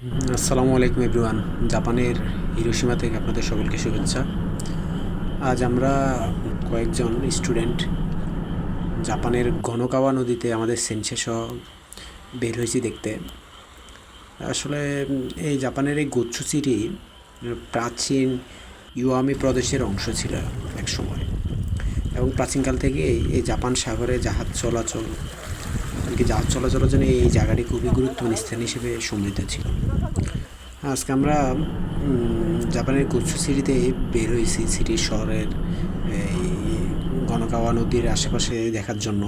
আসসালামু আলাইকুম এভরিওয়ান। জাপানের হিরোসীমা থেকে আপনাদের সকলকে শুভেচ্ছা। আজ আমরা কয়েকজন স্টুডেন্ট জাপানের ঘনকাওয়া নদীতে আমাদের সেন্সে সহ বের হয়েছি দেখতে। আসলে এই জাপানের এই গোচ্ছু সিটি প্রাচীন ইউয়ামি প্রদেশের অংশ ছিল এক সময়। এবং প্রাচীনকাল থেকে এই জাপান সাগরে জাহাজ চলাচল এমনকি জাহাজ চলাচলের জন্য এই জায়গাটি খুবই গুরুত্বপূর্ণ স্থান হিসেবে সমৃদ্ধ ছিল। আজকে আমরা জাপানের কুৎসু সিটিতে বের হয়েছি সিটির শহরের, এই গণকাওয়া নদীর আশেপাশে দেখার জন্য।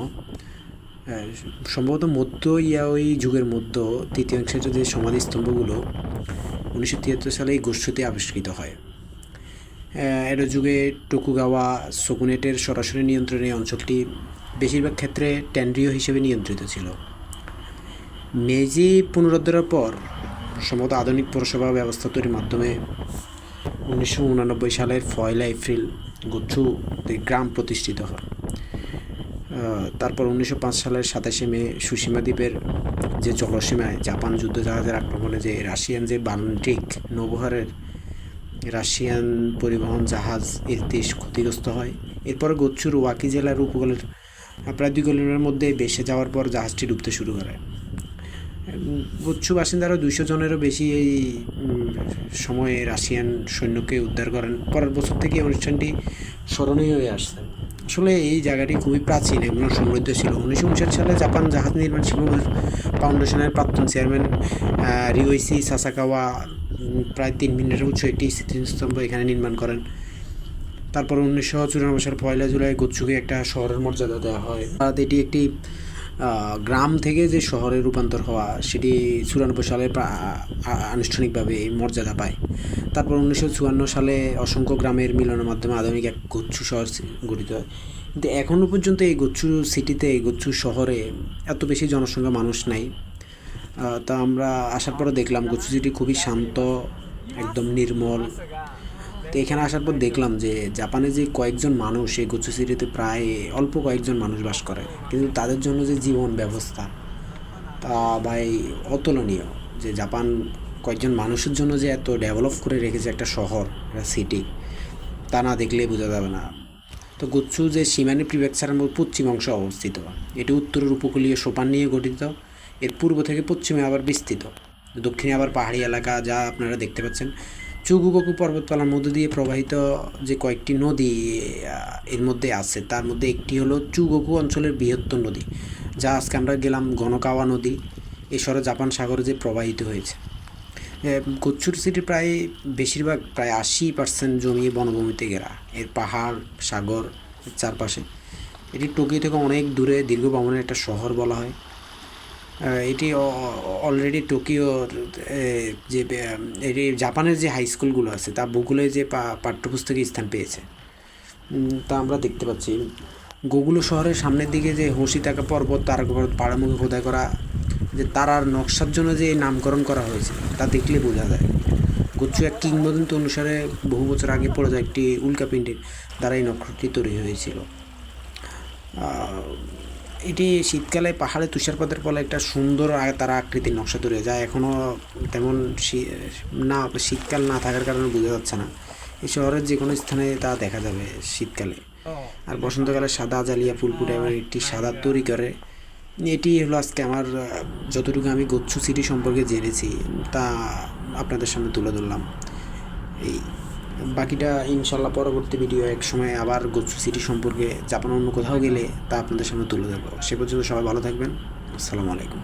সম্ভবত মধ্য ইয়াওই যুগের মধ্য তৃতীয়াংশের যে সমাধিস্তম্ভগুলো, উনিশশো তিয়াত্তর সালে এই গোষ্ঠীতে আবিষ্কৃত হয়। এর যুগে টোকুগাওয়া সকুনেটের সরাসরি নিয়ন্ত্রণে অঞ্চলটি বেশিরভাগ ক্ষেত্রে ট্যান্ড্রিও হিসেবে নিয়ন্ত্রিত ছিল। মেজি পুনরুদ্ধারের পর সম্ভবত আধুনিক পৌরসভা ব্যবস্থা তৈরির মাধ্যমে উনিশশো সালের পয়লা এপ্রিল গুচ্ছু গ্রাম প্রতিষ্ঠিত হয়। তারপর উনিশশো পাঁচ সালের সাতাশে মে সুসীমা দ্বীপের যে জলসীমায় জাপান যুদ্ধ জাহাজের আক্রমণে যে রাশিয়ান যে বাল্টিক নৌবহরের রাশিয়ান পরিবহন জাহাজ এর দেশ ক্ষতিগ্রস্ত হয়। এরপরে গোচ্ছুর ওয়াকি জেলার উপকূলের, প্রায় দুই কিলোমিটারের মধ্যে বেসে যাওয়ার পর জাহাজটি ডুবতে শুরু করে। গুচ্ছু বাসিন্দারা দুইশো জনেরও বেশি এই সময়ে রাশিয়ান সৈন্যকে উদ্ধার করেন। পরের বছর থেকে এই অনুষ্ঠানটি স্মরণীয় হয়ে আসছে। আসলে এই জায়গাটি খুবই প্রাচীন এবং সমৃদ্ধ ছিল। উনিশশো উনষাট সালে জাপান জাহাজ নির্মাণ শিল্প ফাউন্ডেশনের প্রাক্তন চেয়ারম্যান রিওইসি সাসাকাওয়া প্রায় তিন মিনিটের উচ্চ একটি স্মৃতিস্তম্ভ এখানে নির্মাণ করেন। তারপর উনিশশো চুরানব্বই সাল পয়লা জুলাই গুচ্ছুকে একটা শহরের মর্যাদা দেওয়া হয়। এটি একটি গ্রাম থেকে যে শহরে রূপান্তর হওয়া, সেটি চুরানব্বই সালে আনুষ্ঠানিকভাবে মর্যাদা পায়। তারপর উনিশশো চুয়ান্ন সালে অসংখ্য গ্রামের মিলনের মাধ্যমে আধুনিক এক গুচ্ছু শহর গঠিত হয়। কিন্তু এখনও পর্যন্ত এই গুচ্ছু সিটিতে এই গুচ্ছু শহরে এত বেশি জনসংখ্যা মানুষ নাই। তা আমরা আসার পরে দেখলাম গুচ্ছু সিটি খুবই শান্ত, একদম নির্মল। তো এখানে আসার পর দেখলাম যে জাপানে যে কয়েকজন মানুষ, এই গুচ্ছু সিটিতে প্রায় অল্প কয়েকজন মানুষ বাস করে। কিন্তু তাদের জন্য যে জীবন ব্যবস্থা, তা ভাই অতুলনীয় যে জাপান কয়েকজন মানুষের জন্য যে এত ডেভেলপ করে রেখেছে একটা শহর, একটা সিটি তা না দেখলে বোঝা যাবে না। তো গুচ্ছু যে সীমানি প্রিফেকচারের মধ্যে পশ্চিম অংশে অবস্থিত, এটি উত্তরের উপকূলীয় সোপান নিয়ে গঠিত, এর পূর্ব থেকে পশ্চিমে আবার বিস্তৃত। দক্ষিণে আবার পাহাড়ি এলাকা, যা আপনারা দেখতে পাচ্ছেন। চুগুগকু পর্বতমালার মধ্য দিয়ে প্রবাহিত যে কয়েকটি নদী এর মধ্যে আছে, তার মধ্যে একটি হলো চুগকু অঞ্চলের বৃহত্তর নদী, যা আজকে আমরা গেলাম গণকাওয়া নদী, এসরে জাপান সাগরে যে প্রবাহিত হয়েছে। কচ্ছুর সিটির প্রায় বেশিরভাগ প্রায় আশি পার্সেন্ট জমি বনভূমিতে ঘেরা। এর পাহাড়, সাগর চারপাশে। এটি টোকিও থেকে অনেক দূরে, দীর্ঘ ভ্রমণের একটা শহর বলা হয়। এটি অলরেডি টোকিওর যে এটি জাপানের যে হাই স্কুলগুলো আছে, তা ভূগোলে যে পাঠ্যপুস্তকে স্থান পেয়েছে। তা আমরা দেখতে পাচ্ছি। গোগুলো শহরের সামনের দিকে যে হসিতাকা পর্বত, তারা পর্বত পাড়ার মুখে খোদাই করা, যে তারার নকশার জন্য যে নামকরণ করা হয়েছে, তা দেখলে বোঝা যায়। গুচ্ছ এক কিংবদন্তি অনুসারে বহু বছর আগে পড়ে যায় একটি উল্কাপিণ্ডের দ্বারা এই নক্ষত্রটি তৈরি হয়েছিল। এটি শীতকালে পাহাড়ে তুষারপাতের ফলে একটা সুন্দর তারা আকৃতির নকশা তৈরি হয় যা এখনও তেমন না শীতকাল না থাকার কারণে বোঝা যাচ্ছে না। এই শহরের যে কোনো স্থানে তা দেখা যাবে শীতকালে। আর বসন্তকালে সাদা জালিয়া ফুল ফুটে এবং একটি সাদা তৈরি করে। এটি হলো আজকে আমার যতটুকু আমি গচ্ছু সিটি সম্পর্কে জেনেছি তা আপনাদের সামনে তুলে ধরলাম। এই। বাকিটা ইনশাল্লাহ পরবর্তী ভিডিও এক সময় আবার গোচু সিটি সম্পর্কে জাপান অন্য কোথাও গেলে তা আপনাদের সামনে তুলে দেবো সে পর্যন্ত সবাই ভালো থাকবেন। আসসালামু আলাইকুম।